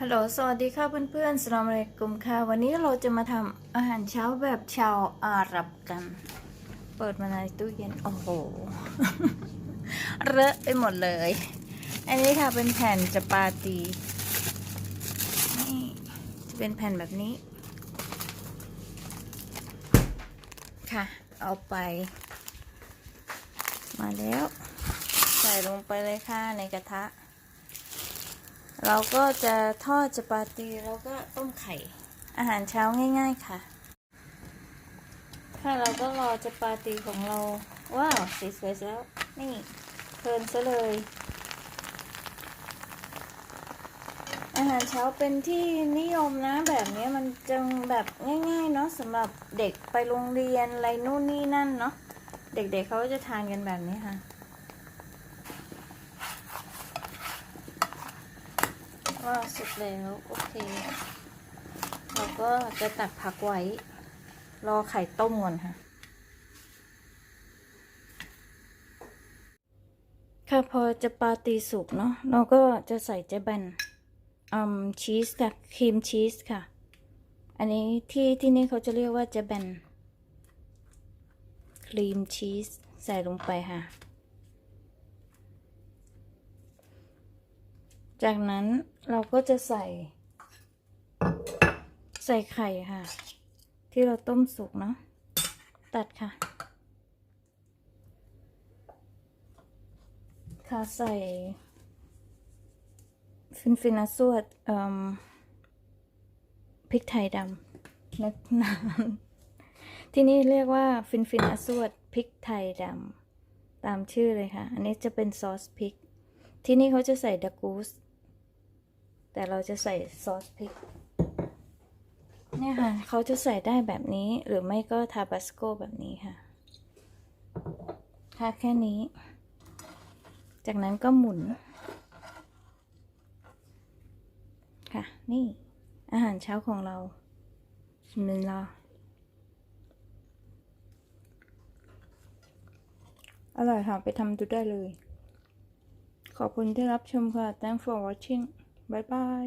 ฮัลโหล สวัสดีค่ะเพื่อนๆสลามอะลัยกุมค่ะ วันนี้เราจะมาทำอาหารเช้าแบบชาวอาหรับกัน เปิดมาในตู้เย็น โอ้โห เลอะไปหมดเลย อันนี้ค่ะเป็นแผ่นจปาตี นี่จะเป็นแผ่นแบบนี้ ค่ะ เอาไป มาแล้ว ใส่ลงไปเลยค่ะในกระทะ เราก็จะทอดจะปาตีแล้วก็ต้มไข่ อาหารเช้าง่าย ๆค่ะ ค่ะเราก็รอจะปาตีของเรา ว้าวสีสวยแล้ว นี่เพลินซะเลย อาหารเช้าเป็นที่นิยมนะแบบนี้มันจะแบบง่ายๆเนาะสำหรับเด็กไปโรงเรียนอะไรนู่นนี่นั่นเนาะเด็กๆเขาจะทานกันแบบนี้ค่ะ ว่าสุกแล้วโอเค เราก็จะตักผักไว้ รอไข่ต้มก่อนค่ะค่ะพอจะปาตีสุกเนาะเราก็จะใส่เจแบนอืมชีสค่ะครีมชีสค่ะ อันนี้ที่ที่นี่เขาจะเรียกว่าเจแบนครีมชีสใส่ลงไปค่ะ จากนั้นเราก็จะใส่ ใส่ไข่ค่ะ ที่เราต้มสุกเนาะตัดค่ะ ค่ะใส่ ฟินฟินาสวดเอ่มพริกไทยดำนึกนานที่นี่เรียกว่าฟินฟินาสวดพริกไทยดำตามชื่อเลยค่ะ อันนี้จะเป็นซอสพริก ที่นี่เขาจะใส่ดากูส แต่เราจะใส่ซอสพริก เนี่ยค่ะ เขาจะใส่ได้แบบนี้หรือไม่ก็ทาบาสโกแบบนี้ค่ะค่ะแค่นี้ จากนั้นก็หมุน ค่ะ นี่อาหารเช้าของเราชิมเลยรออร่อยค่ะ ไปทำดูได้เลย ขอบคุณที่รับชมค่ะ thanks for watching บายบาย